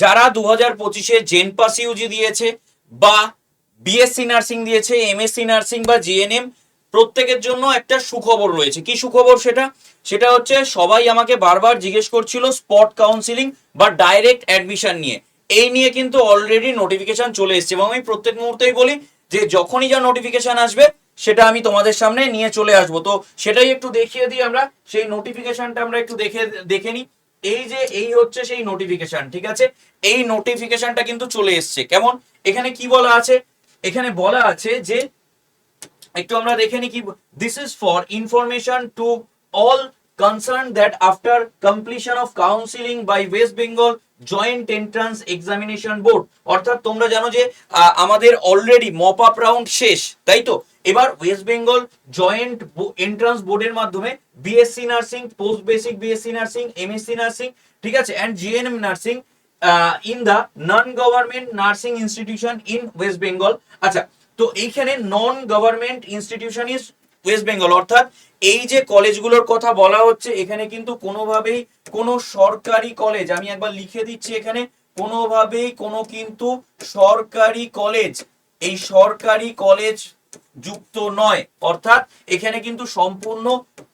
যারা দু হাজার পঁচিশে জেনপাস ইউজি দিয়েছে বা বিএসসি নার্সিং দিয়েছে, এমএসসি নার্সিং বা জিএনএম, প্রত্যেকের জন্য একটা সুখবর রয়েছে। কি সুখবর সেটা? সেটা হচ্ছে সবাই আমাকে বারবার জিজ্ঞেস করছিল স্পট কাউন্সিলিং বা ডাইরেক্ট অ্যাডমিশন নিয়ে। এই নিয়ে কিন্তু অলরেডি নোটিফিকেশন চলে এসেছে এবং আমি প্রত্যেক মুহূর্তেই বলি যে যখনই যা নোটিফিকেশন আসবে, সেটা আমি তোমাদের সামনে নিয়ে চলে আসব। তো সেটাই একটু দেখিয়ে দিই আমরা, সেই নোটিফিকেশনটা আমরা একটু দেখে দেখে নিই। এই যে, এই হচ্ছে সেই নোটিফিকেশন ঠিক আছে? এই নোটিফিকেশনটা কিন্তু চলে এসছে। কেমন? এখানে কি বলা আছে? এখানে বলা আছে যে, একটু আমরা দেখে নি কি this is for information to all concern that after completion of counselling by West Bengal joint entrance examination board অর্থাৎ তোমরা জানো যে আমাদের অলরেডি মপ আপ রাউন্ড শেষ, তাই তো? এবার ওয়েস্ট বেঙ্গল জয়েন্ট এন্ট্রান্স বোর্ডের মাধ্যমে BSc nursing post basic BSc nursing MSc nursing ঠিক আছে? And GNM nursing in the non government nursing institution in West Bengal আচ্ছা তো এইখানে non government institution is West Bengal অর্থাৎ এই যে কলেজগুলোর কথা বলা হচ্ছে, এখানে কিন্তু কোনোভাবেই কোনো সরকারি কলেজ আমি একবার লিখে দিচ্ছি এখানে, কোনোভাবেই কোনো কিন্তু সরকারি কলেজ এই সরকারি কলেজ যুক্ত নয়। অর্থাৎ এখানে কিন্তু সম্পূর্ণ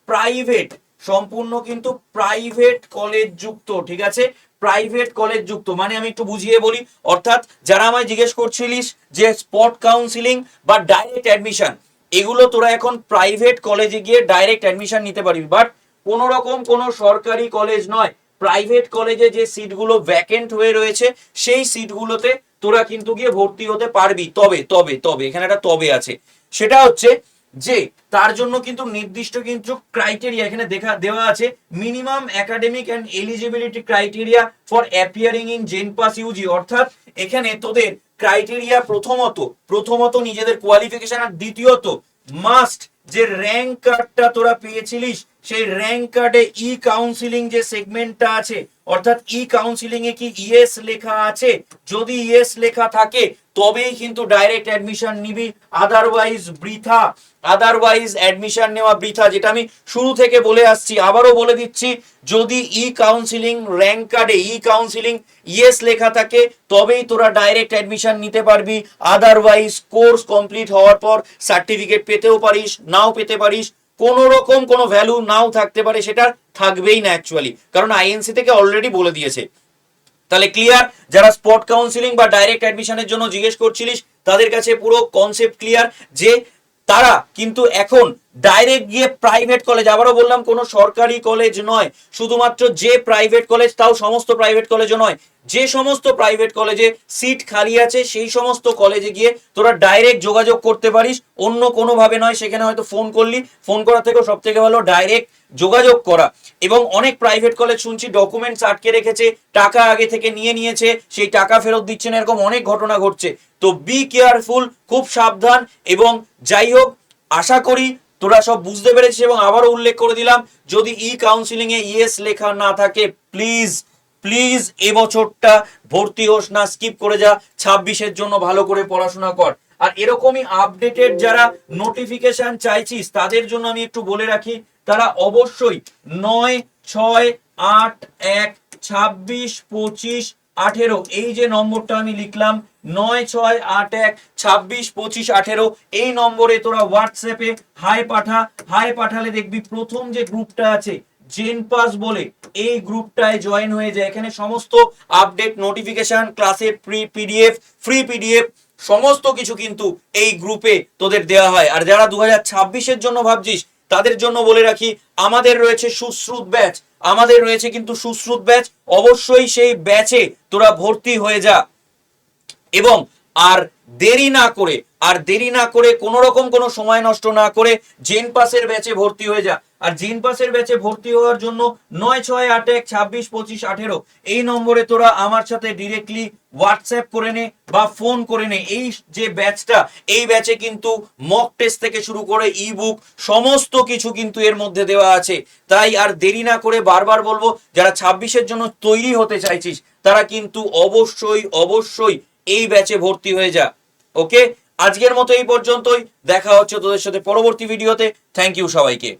প্রাইভেট সম্পূর্ণ কিন্তু প্রাইভেট কলেজ যুক্ত, ঠিক আছে? প্রাইভেট কলেজ যুক্ত মানে আমি একটু বুঝিয়ে বলি, অর্থাৎ যারা আমায় জিজ্ঞেস করছিলিস যে স্পট কাউন্সিলিং বা ডাইরেক্ট অ্যাডমিশন এগুলো তোরা এখন প্রাইভেট কলেজে গিয়ে ডাইরেক্ট অ্যাডমিশন নিতে পারবি। বাট কোনো রকম কোনো সরকারি কলেজ নয়। প্রাইভেট কলেজে যে সিটগুলো ভ্যাকেন্ট হয়ে রয়েছে, সেই সিটগুলোতে তোরা কিন্তু গিয়ে ভর্তি হতে পারবি। তবে তবে তবে, এখানে একটা তবে আছে। সেটা হচ্ছে যে, তার জন্য কিন্তু নির্দিষ্ট কিন্তু ক্রাইটেরিয়া এখানে দেখা, দেওয়া আছে। Minimum academic and eligibility criteria for appearing in JENPAS UG অর্থাৎ এখানে তোদের ক্রাইটেরিয়া প্রথমত প্রথমত নিজেদের কোয়ালিফিকেশন আর দ্বিতীয়ত মাস্ট যে র্যাঙ্ক কার্ডটা তোরা পেয়েছিলিস, সেই র্যাঙ্ক কার্ডে ই কাউন্সিলিং যে সেগমেন্টটা আছে, অর্থাৎ ই কাউন্সিলিং এ কি ইএস লেখা আছে? যদি ইএস লেখা থাকে তবেই কিন্তু ডাইরেক্ট অ্যাডমিশন নিবি। আদারওয়াইজ বৃথা। আদারওয়াইজ অ্যাডমিশন নেওয়া বৃথা, যেটা আমি শুরু থেকে বলে আসছি, আবারও বলে দিচ্ছি, যদি ই কাউন্সিলিং র্যাঙ্ক কার্ডে ই কাউন্সিলিং ইয়েস লেখা থাকে, তবেই তোরা ডাইরেক্ট অ্যাডমিশন নিতে পারবি। আদারওয়াইজ কোর্স কমপ্লিট হওয়ার পর সার্টিফিকেট পেতেও পারিস, নাও পেতে পারিস। কোনো রকম কোনো ভ্যালু নাও থাকতে পারে, সেটা থাকবেই না অ্যাকচুয়ালি কারণ আইএনসি থেকে অলরেডি বলে দিয়েছে। তাহলে ক্লিয়ার যারা স্পট কাউন্সিলিং বা ডাইরেক্ট অ্যাডমিশনের জন্য জিজ্ঞেস করছিলিস, তাদের কাছে পুরো কনসেপ্ট ক্লিয়ার যে তারা কিন্তু এখন ডাইরেক্ট গিয়ে প্রাইভেট কলেজ আবারও বললাম, কোনো সরকারি কলেজ নয়। শুধুমাত্র যে প্রাইভেট কলেজ তাও সমস্ত প্রাইভেট কলেজও নয়। যে সমস্ত প্রাইভেট কলেজে সিট খালি আছে, সেই সমস্ত কলেজে গিয়ে তোরা ডাইরেক্ট যোগাযোগ করতে পারিস। অন্য কোনোভাবে নয়, সেখানে হয়তো ফোন করলি। ফোন করা থেকেও সব থেকে ভালো ডাইরেক্ট যোগাযোগ করা। এবং অনেক প্রাইভেট কলেজ শুনছি ডকুমেন্টস আটকে রেখেছে, টাকা আগে থেকে নিয়ে নিয়েছে, সেই টাকা ফেরত দিচ্ছে না, এরকম অনেক ঘটনা ঘটছে। তো বি কেয়ারফুল খুব সাবধান, এবং যাই হোক, আশা করি তোরা সব বুঝতে পেরেছিস এবং আবারও উল্লেখ করে দিলাম, যদি ই কাউন্সিলিং এ ইয়েস লেখা না থাকে প্লিজ প্লিজ এবছরটা ভর্তি হোস না স্কিপ করে যা, ছাব্বিশের জন্য ভালো করে পড়াশোনা কর। আর এরকমই আপডেটেড যারা নোটিফিকেশন চাইছিস, তাদের জন্য আমি একটু বলে রাখি, তারা অবশ্যই নয়, ছয়, আট, এক, ছাব্বিশ, পঁচিশ আঠেরো। এই যে নম্বরটা আমি লিখলাম, নয় ছয় আট এক ছাব্বিশ পঁচিশ আঠেরো। এই নম্বরে তোরা হোয়াটসঅ্যাপে হাই পাঠা হাই পাঠালে দেখবি প্রথম যে গ্রুপটা আছে জেন পাস বলে, এই গ্রুপটায় জয়েন হয়ে যায়। এখানে সমস্ত আপডেট নোটিফিকেশন ক্লাসের ফ্রি পিডিএফ ফ্রি পিডিএফ সমস্ত কিছু কিন্তু এই গ্রুপে তোদের দেওয়া হয়। আর যারা দু হাজার জন্য ভাবছিস তাদের জন্য বলে রাখি, আমাদের রয়েছে সুশ্রুত ব্যাচ। আমাদের রয়েছে কিন্তু সুশ্রুত ব্যাচ। অবশ্যই সেই ব্যাচে তোরা ভর্তি হয়ে যা। এবং আর দেরি না করে, আর দেরি না করে কোনো রকম কোনো সময় নষ্ট না করে জেন পাসের ব্যাচে ভর্তি হয়ে যা। আর জেন পাসের ব্যাচে ভর্তি হওয়ার জন্য নয়, ছয়, আট, এক, ছাব্বিশ, পঁচিশ, আঠেরো, এই নম্বরে তোরা আমার সাথে ডিরেক্টলি হোয়াটসঅ্যাপ করে নে বা ফোন করে নে। এই যে ব্যাচটা, এই ব্যাচে কিন্তু মক টেস্ট থেকে শুরু করে ই বুক সমস্ত কিছু কিন্তু এর মধ্যে দেওয়া আছে। তাই আর দেরি না করে বারবার বলব, যারা ছাব্বিশের জন্য তৈরি হতে চাইছিস, তারা কিন্তু অবশ্যই অবশ্যই এই ব্যাচে ভর্তি হয়ে যা। ওকে আজকের মতো এই পর্যন্তই। দেখা হচ্ছে তোদের সাথে পরবর্তী ভিডিওতে থ্যাংক ইউ সবাইকে।